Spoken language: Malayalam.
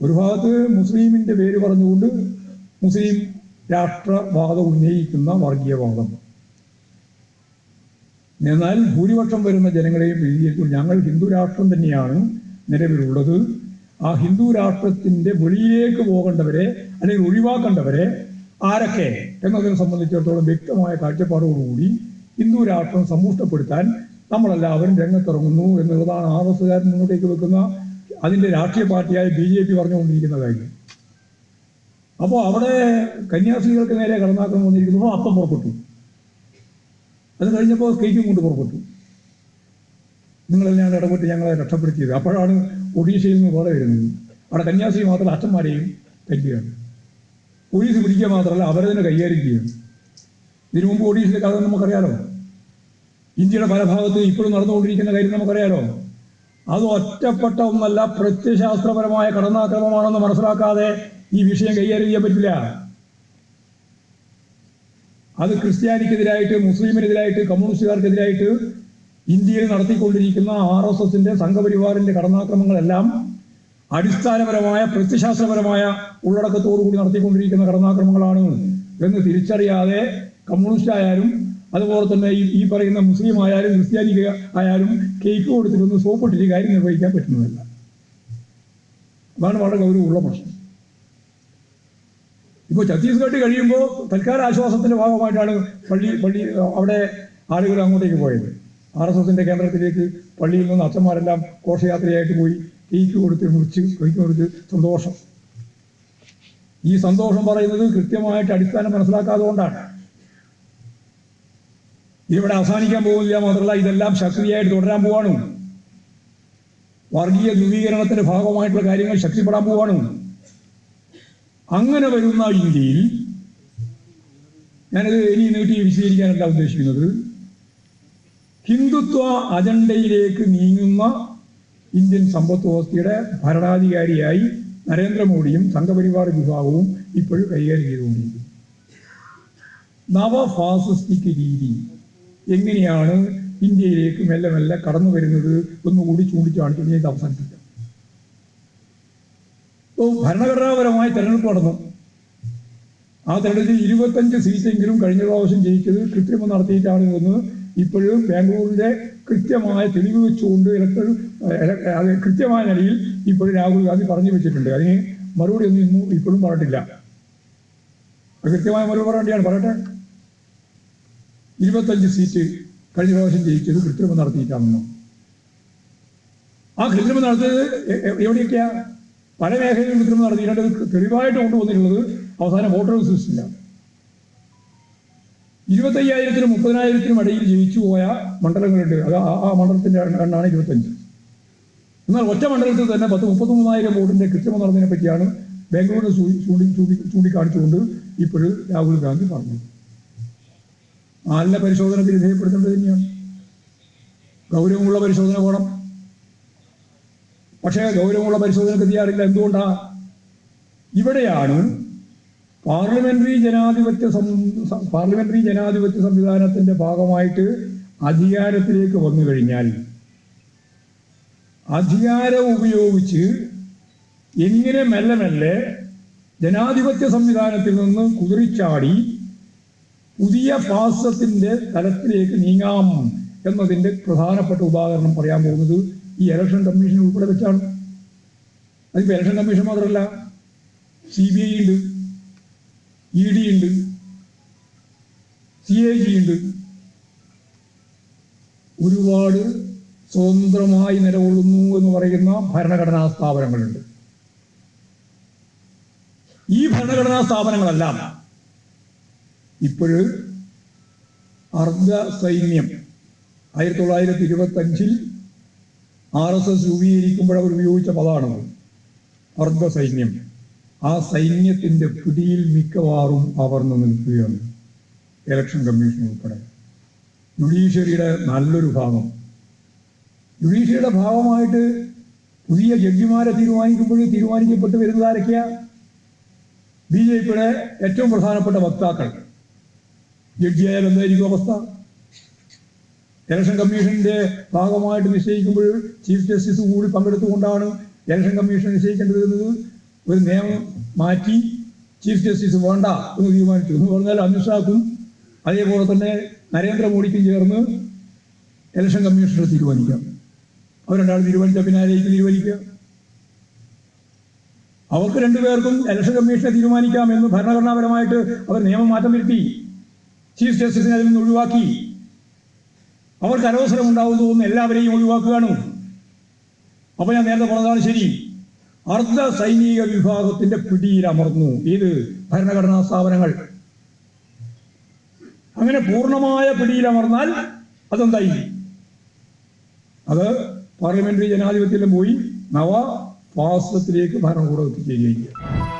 ഒരു ഭാഗത്ത് മുസ്ലിമിന്റെ പേര് പറഞ്ഞുകൊണ്ട് മുസ്ലിം രാഷ്ട്രവാദം ഉന്നയിക്കുന്ന വർഗീയവാദം എന്നാൽ ഭൂരിപക്ഷം വരുന്ന ജനങ്ങളെയും എഴുതിയേക്കും ഞങ്ങൾ ഹിന്ദു രാഷ്ട്രം തന്നെയാണ് നിലവിലുള്ളത്. ആ ഹിന്ദു രാഷ്ട്രത്തിന്റെ വെളിയിലേക്ക് പോകേണ്ടവരെ അല്ലെങ്കിൽ ഒഴിവാക്കേണ്ടവരെ ആരൊക്കെ എന്നതിനെ സംബന്ധിച്ചിടത്തോളം വ്യക്തമായ കാഴ്ചപ്പാടോടുകൂടി ഹിന്ദു രാഷ്ട്രം സമ്പുഷ്ടപ്പെടുത്താൻ നമ്മളെല്ലാവരും രംഗത്തിറങ്ങുന്നു എന്നുള്ളതാണ് ആർ എസ് കാരൻ മുന്നോട്ടേക്ക് വെക്കുന്ന അതിന്റെ രാഷ്ട്രീയ പാർട്ടിയായ ബി ജെ പി പറഞ്ഞുകൊണ്ടിരിക്കുന്ന കാര്യം അപ്പോൾ അവിടെ കന്യാസ്ത്രീകൾക്ക് നേരെ കടന്നാക്രമം വന്നിരിക്കുന്നു. അപ്പം പുറപ്പെട്ടു. അത് കഴിഞ്ഞപ്പോൾ കേക്കും കൊണ്ട് പുറപ്പെട്ടു. നിങ്ങളെല്ലാം ഇടപെട്ട് ഞങ്ങളെ രക്ഷപ്പെടുത്തിയത്. അപ്പോഴാണ് ഒഡീഷയിൽ നിന്ന് പോലെ വരുന്നത്. അവിടെ കന്യാസ്ത്രീ മാത്രമല്ല അച്ഛന്മാരെയും കല്ലുകയാണ് പോലീസ് പിടിക്കുക മാത്രമല്ല അവരെ തന്നെ കൈകാര്യം ചെയ്യുകയാണ് ഇതിനു മുമ്പ് ഒഡീഷയിലെ കഥ നമുക്കറിയാലോ. ഇന്ത്യയുടെ പല ഭാഗത്ത് ഇപ്പോഴും നടന്നുകൊണ്ടിരിക്കുന്ന കാര്യം നമുക്കറിയാലോ. അത് ഒറ്റപ്പെട്ട ഒന്നല്ല പ്രത്യശാസ്ത്രപരമായ കടന്നാക്രമമാണെന്ന് മനസ്സിലാക്കാതെ ഈ വിഷയം കൈകാര്യം ചെയ്യാൻ പറ്റില്ല. അത് ക്രിസ്ത്യാനിക്കെതിരായിട്ട് മുസ്ലിമിനെതിരായിട്ട് കമ്മ്യൂണിസ്റ്റുകാർക്കെതിരായിട്ട് ഇന്ത്യയിൽ നടത്തിക്കൊണ്ടിരിക്കുന്ന ആർ എസ് എസിന്റെ സംഘപരിവാറിന്റെ കടന്നാക്രമങ്ങളെല്ലാം അടിസ്ഥാനപരമായ പ്രത്യശാസ്ത്രപരമായ ഉള്ളടക്കത്തോടു കൂടി നടത്തിക്കൊണ്ടിരിക്കുന്ന കടന്നാക്രമങ്ങളാണ് എന്ന് തിരിച്ചറിയാതെ കമ്മ്യൂണിസ്റ്റ് ആയാലും അതുപോലെ തന്നെ ഈ ഈ പറയുന്ന മുസ്ലിം ആയാലും ക്രിസ്ത്യാനി ആയാലും കേക്ക് കൊടുത്തിട്ടൊന്ന് സോപ്പിട്ടിട്ട് കാര്യം നിർവഹിക്കാൻ പറ്റുന്നതല്ല. അതാണ് വളരെ ഗൗരവമുള്ള പ്രശ്നം. ഇപ്പോൾ ഛത്തീസ്ഗഡ് കഴിയുമ്പോൾ തൽക്കാല ആശ്വാസത്തിന്റെ ഭാഗമായിട്ടാണ് പള്ളി പള്ളി അവിടെ ആളുകൾ അങ്ങോട്ടേക്ക് പോയത്. ആർ എസ് എസിന്റെ കേന്ദ്രത്തിലേക്ക് പള്ളിയിൽ നിന്ന് അച്ഛന്മാരെല്ലാം ഘോഷയാത്രയായിട്ട് പോയി കേക്ക് കൊടുത്ത് മുറിച്ച് കേക്ക് കൊടുത്ത് സന്തോഷം. ഈ സന്തോഷം പറയുന്നത് കൃത്യമായിട്ട് അടിസ്ഥാനം മനസ്സിലാക്കാതെ കൊണ്ടാണ് ഇവിടെ അവസാനിക്കാൻ പോകുന്നില്ല മാത്രമല്ല ഇതെല്ലാം ശക്തിയായിട്ട് തുടരാൻ പോവാണ്. വർഗീയ ധ്രുവീകരണത്തിന്റെ ഭാഗമായിട്ടുള്ള കാര്യങ്ങൾ ശക്തിപ്പെടാൻ പോവാണ്. അങ്ങനെ വരുന്ന ഇന്ത്യയിൽ ഞാനത് ഇനി നീട്ടി വിശദീകരിക്കാനല്ല ഉദ്ദേശിക്കുന്നത്. ഹിന്ദുത്വ അജണ്ടയിലേക്ക് നീങ്ങുന്ന ഇന്ത്യൻ സമ്പത്ത് വ്യവസ്ഥയുടെ ഭരണാധികാരിയായി നരേന്ദ്രമോദിയും സംഘപരിവാർ വിഭാഗവും ഇപ്പോഴും കൈകാര്യം ചെയ്തുകൊണ്ടിരിക്കുന്നു. നവഫാസിസ്റ്റിക് രീതി. എങ്ങനെയാണ് ഇന്ത്യയിലേക്ക് മെല്ലെ മെല്ലെ കടന്നു വരുന്നത് ഒന്നുകൂടി ചൂണ്ടിക്കാണിച്ചു ഇത് അവസാനിപ്പിക്കാം. ഇപ്പോൾ ഭരണഘടനാപരമായ തെരഞ്ഞെടുപ്പ് നടന്നു. ആ തെരഞ്ഞെടുപ്പിൽ ഇരുപത്തഞ്ച് സീറ്റെങ്കിലും കഴിഞ്ഞ പ്രാവശ്യം ജയിച്ചത് കൃത്രിമം നടത്തിയിട്ടാണ് എന്ന് ഇപ്പോഴും ബാംഗ്ലൂരിന്റെ കൃത്യമായ തെളിവ് വെച്ചുകൊണ്ട് ഇലക്ട്രൽ കൃത്യമായ നിലയിൽ ഇപ്പോഴും രാഹുൽ ഗാന്ധി പറഞ്ഞു വെച്ചിട്ടുണ്ട്. അതിന് മറുപടി ഒന്നും ഇന്നും ഇപ്പോഴും പറഞ്ഞിട്ടില്ല. കൃത്യമായ മറുപടി പറയേണ്ടിയാണ് പറയട്ടെ. ഇരുപത്തഞ്ച് സീറ്റ് കഴിഞ്ഞ പ്രാവശ്യം ജയിച്ചത് കൃത്രിമം നടത്തിയിട്ടാണെന്നോ. ആ കൃത്രിമം നടത്തിയത് എവിടെയൊക്കെയാ? പല മേഖലയിലും കൃത്രിമം നടത്തിയിട്ടുണ്ട്. തെളിവായിട്ട് കൊണ്ടുവന്നിട്ടുള്ളത് അവസാനം വോട്ടർ സിസ്റ്റിലാണ് ഇരുപത്തയ്യായിരത്തിനും മുപ്പതിനായിരത്തിനും ഇടയിൽ ജയിച്ചു പോയ മണ്ഡലങ്ങളുണ്ട്. അത് ആ- മണ്ഡലത്തിന്റെ എണ്ണ- എണ്ണാണ് ഇരുപത്തഞ്ച്. എന്നാൽ ഒറ്റ മണ്ഡലത്തിൽ തന്നെ പത്ത് മുപ്പത്തിമൂന്നായിരം വോട്ടിന്റെ കൃത്രിമം നടന്നതിനെ പറ്റിയാണ് ബാംഗ്ലൂരിനെ ചൂണ്ടി ചൂണ്ടി- ചൂണ്ടിക്കാണിച്ചുകൊണ്ട് ഇപ്പോഴും രാഹുൽ ഗാന്ധി പറഞ്ഞത്. നല്ല പരിശോധനയ്ക്ക് വിധേയപ്പെടുത്തേണ്ടത് തന്നെയാണ്. ഗൗരവമുള്ള പരിശോധന പോകണം പക്ഷേ ഗൗരവമുള്ള പരിശോധനയ്ക്ക് തയ്യാറില്ല. എന്തുകൊണ്ടാ? ഇവിടെയാണ് പാർലമെന്ററി ജനാധിപത്യ പാർലമെന്ററി ജനാധിപത്യ സംവിധാനത്തിന്റെ ഭാഗമായിട്ട് അധികാരത്തിലേക്ക് വന്നു കഴിഞ്ഞാൽ അധികാരം ഉപയോഗിച്ച് എങ്ങനെ മെല്ലെ മെല്ലെ ജനാധിപത്യ സംവിധാനത്തിൽ നിന്ന് കുതിറിച്ചാടി പുതിയ ഫാസത്തിന്റെ തലത്തിലേക്ക് നീങ്ങാം എന്നതിന്റെ പ്രധാനപ്പെട്ട ഉദാഹരണം പറയാൻ പോകുന്നത് ഈ ഇലക്ഷൻ കമ്മീഷൻ ഉൾപ്പെടെ വെച്ചാണ്. അതിപ്പോ ഇലക്ഷൻ കമ്മീഷൻ മാത്രമല്ല സി ബി ഐ ഉണ്ട് ഇ ഡി ഉണ്ട് സി ഐ ജി ഉണ്ട്. ഒരുപാട് സ്വതന്ത്രമായി നിലകൊള്ളുന്നു എന്ന് പറയുന്ന ഭരണഘടനാ സ്ഥാപനങ്ങളുണ്ട്. ഈ ഭരണഘടനാ സ്ഥാപനങ്ങളെല്ലാം ഇപ്പോഴ് അർദ്ധ സൈന്യം ആയിരത്തി തൊള്ളായിരത്തി ഇരുപത്തി അഞ്ചിൽ ആർ എസ് എസ് രൂപീകരിക്കുമ്പോൾ അവർ ഉപയോഗിച്ച പദമാണത്. അർദ്ധ സൈന്യം. ആ സൈന്യത്തിന്റെ പിടിയിൽ മിക്കവാറും അവർന്ന് നിൽക്കുകയാണ്. ഇലക്ഷൻ കമ്മീഷൻ ഉൾപ്പെടെ. ജുഡീഷ്യറിയുടെ നല്ലൊരു ഭാഗം. ജുഡീഷ്യറിയുടെ ഭാഗമായിട്ട് പുതിയ ജഡ്ജിമാരെ തീരുമാനിക്കുമ്പോൾ തീരുമാനിക്കപ്പെട്ട് വരുന്നത് ആരൊക്കെയാണ് ബി ജെ പിയുടെ ഏറ്റവും പ്രധാനപ്പെട്ട വക്താക്കൾ. ജഡ്ജിയായാൽ എന്തായിരിക്കും അവസ്ഥ? ഇലക്ഷൻ കമ്മീഷന്റെ ഭാഗമായിട്ട് നിശ്ചയിക്കുമ്പോൾ ചീഫ് ജസ്റ്റിസ് കൂടി പങ്കെടുത്തുകൊണ്ടാണ് ഇലക്ഷൻ കമ്മീഷൻ നിശ്ചയിക്കേണ്ടി വരുന്നത്. ഒരു നിയമം മാറ്റി ചീഫ് ജസ്റ്റിസ് വേണ്ട എന്ന് തീരുമാനിച്ചു. എന്ന് പറഞ്ഞാൽ അമിത്ഷാക്കും അതേപോലെ തന്നെ നരേന്ദ്രമോദിക്കും ചേർന്ന് ഇലക്ഷൻ കമ്മീഷനെ തീരുമാനിക്കാം. അവർ രണ്ടാൾ തീരുമാനിച്ച പിന്നെ ആരെയും തീരുമാനിക്കുക? അവർക്ക് രണ്ടുപേർക്കും ഇലക്ഷൻ കമ്മീഷനെ തീരുമാനിക്കാം എന്ന് ഭരണഘടനാപരമായിട്ട് അവർ നിയമം മാറ്റം വരുത്തി. ചീഫ് ജസ്റ്റിസിനെ അതിൽ നിന്ന് ഒഴിവാക്കി. അവർക്ക് അനവസരം ഉണ്ടാവുന്നു എന്ന് എല്ലാവരെയും ഒഴിവാക്കുകയാണ് അപ്പോൾ ഞാൻ നേരത്തെ പറഞ്ഞതാണ് ശരി. അർദ്ധ സൈനിക വിഭാഗത്തിന്റെ പിടിയിൽ അമർന്നു ഇത് ഭരണഘടനാ സ്ഥാപനങ്ങൾ. അങ്ങനെ പൂർണമായ പിടിയിൽ അമർന്നാൽ അതെന്തായി? അത് പാർലമെന്ററി ജനാധിപത്യത്തിലും പോയി നവ പാസത്തിലേക്ക് ഭരണകൂടം എത്തിക്കുകയും ചെയ്യും.